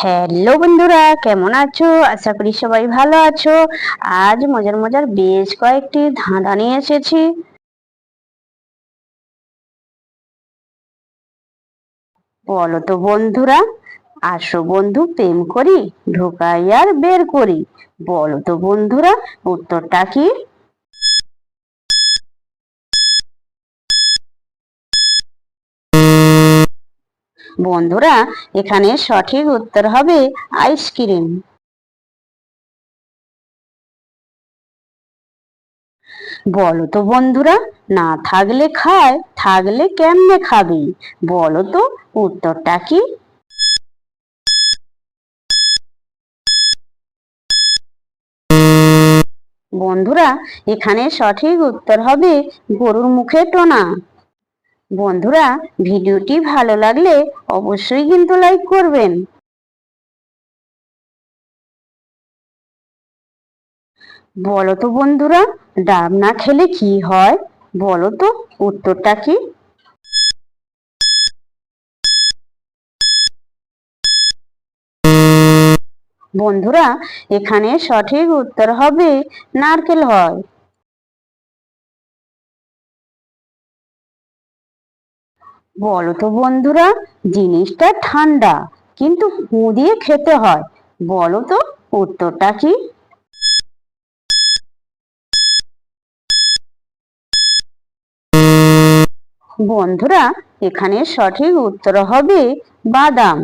Hello বন্ধুরা, কেমন আছো? আশা করি সবাই ভালো আছো। আজ মজার মজার বেশ কয়েকটি ধাঁধা নিয়ে এসেছি। বলো তো বন্ধুরা, আসো বন্ধু, প্রেম করি, ঢোকাই আর বের করি। বলো তো বন্ধুরা, উত্তরটা কি? বন্ধুরা, এখানে সঠিক উত্তর হবে আইসক্রিম। বলো তো বন্ধুরা, না থাকলে খায়, থাকলে কেমনে খাবি? বলো তো, উত্তরটা কি? বন্ধুরা, এখানে সঠিক উত্তর হবে গরুর মুখে টোনা। বন্ধুরা, ভিডিওটি ভালো লাগলে অবশ্যই কিন্তু লাইক করবেন। বলো তো বন্ধুরা, ডাব না খেলে কি হয়? বলো তো উত্তরটা কি? বন্ধুরা, এখানে সঠিক উত্তর হবে নারকেল হয়। বলো তো বন্ধুরা, জিনিসটা ঠান্ডা, কিন্তু ফু দিয়ে খেতে হয়। বলো তো উত্তরটা কি? বন্ধুরা, এখানে সঠিক উত্তর হবে বাদাম।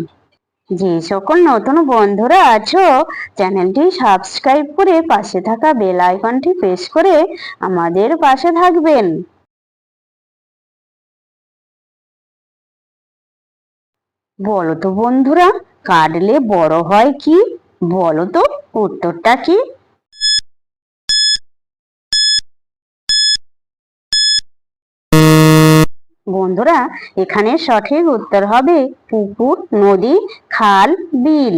যে সকল নতুন বন্ধুরা আছো, চ্যানেলটি সাবস্ক্রাইব করে পাশে থাকা বেল আইকনটি প্রেস করে আমাদের পাশে থাকবেন। বলো তো বন্ধুরা, কাটলে বড় হয় কি? বলো তো উত্তরটা কি? বন্ধুরা, এখানে সঠিক উত্তর হবে পুকুর, নদী, খাল, বিল।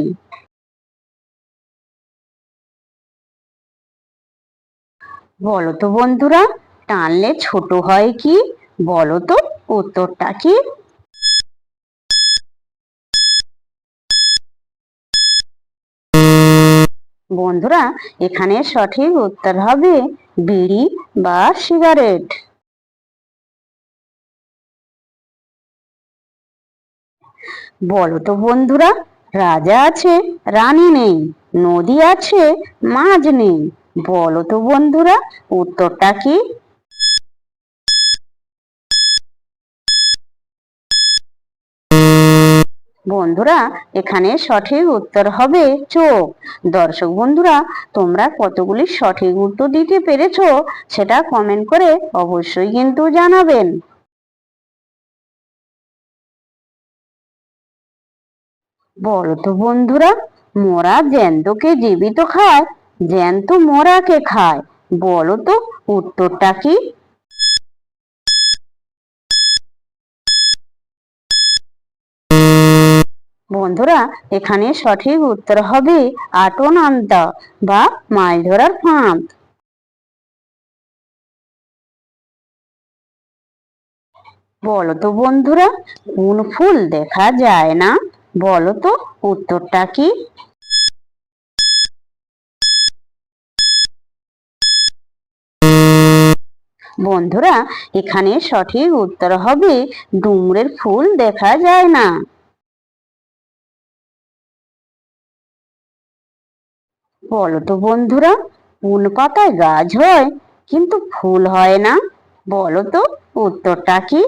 বলো তো বন্ধুরা, টানলে ছোট হয় কি? বলো তো উত্তরটা কি? বন্ধুরা, এখানে সঠিক উত্তর হবে বিড়ি বা সিগারেট। বলো তো বন্ধুরা, রাজা আছে, রানী নেই, নদী আছে, মাঝ নেই। বলো তো বন্ধুরা, উত্তরটা কি? বন্ধুরা, এখানে সঠিক উত্তর হবে চোখ। দর্শক বন্ধুরা, তোমরা কতগুলি সঠিক উত্তর দিতে পেরেছ সেটা কমেন্ট করে অবশ্যই কিন্তু জানাবেন। বলো তো বন্ধুরা, মোরা জ্যান্তকে জীবিত খায়, জ্যান্ত মোরাকে খায়। বলো তো, উত্তরটা কি? বন্ধুরা, এখানে সঠিক উত্তর হবে আটনান্তা বা মাছ ধরার ফাঁদ। বলো তো বন্ধুরা, কোন ফুল দেখা যায় না? বলো তো উত্তরটা কি? বন্ধুরা, এখানে সঠিক উত্তর হবে, ডুমুরের ফুল দেখা যায় না। বলো তো বন্ধুরা কোন পাতায় গাছ হয়, কিন্তু ফুল হয় না। বলো তো উত্তরটা কি?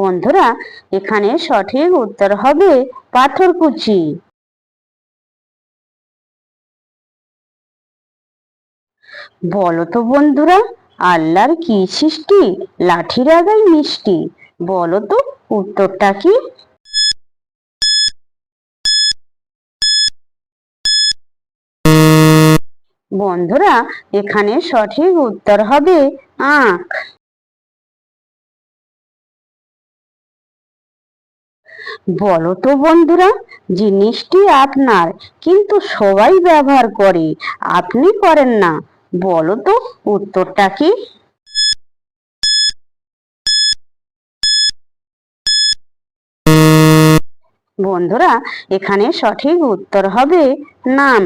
বন্ধুরা, এখানে সঠিক উত্তর হবে পাথরকুচি বলো তো বন্ধুরা আল্লাহর কি সৃষ্টি? লাঠির আগায় মিষ্টি। বলো তো উত্তরটা কি? বন্ধুরা, এখানে সঠিক উত্তর হবে আখ। বলো তো বন্ধুরা, জিনিসটি আপনার, কিন্তু সবাই ব্যবহার করে, আপনি করেন না। বলো তো, উত্তরটা কি? বন্ধুরা, এখানে সঠিক উত্তর হবে নাম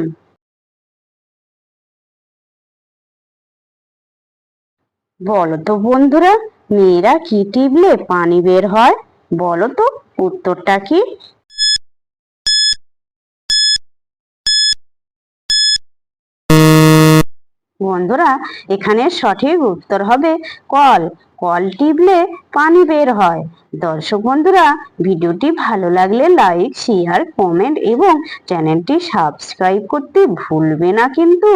বলো তো বন্ধুরা, মেয়েরা কি টিপলে পানি বের হয়? বলো তো উত্তরটা কি? বন্ধুরা, এখানে সঠিক উত্তর হবে কল। কল টিপলে পানি বের হয়। দর্শক বন্ধুরা, ভিডিওটি ভালো লাগলে লাইক, শেয়ার, কমেন্ট এবং চ্যানেলটি সাবস্ক্রাইব করতে ভুলবে না কিন্তু।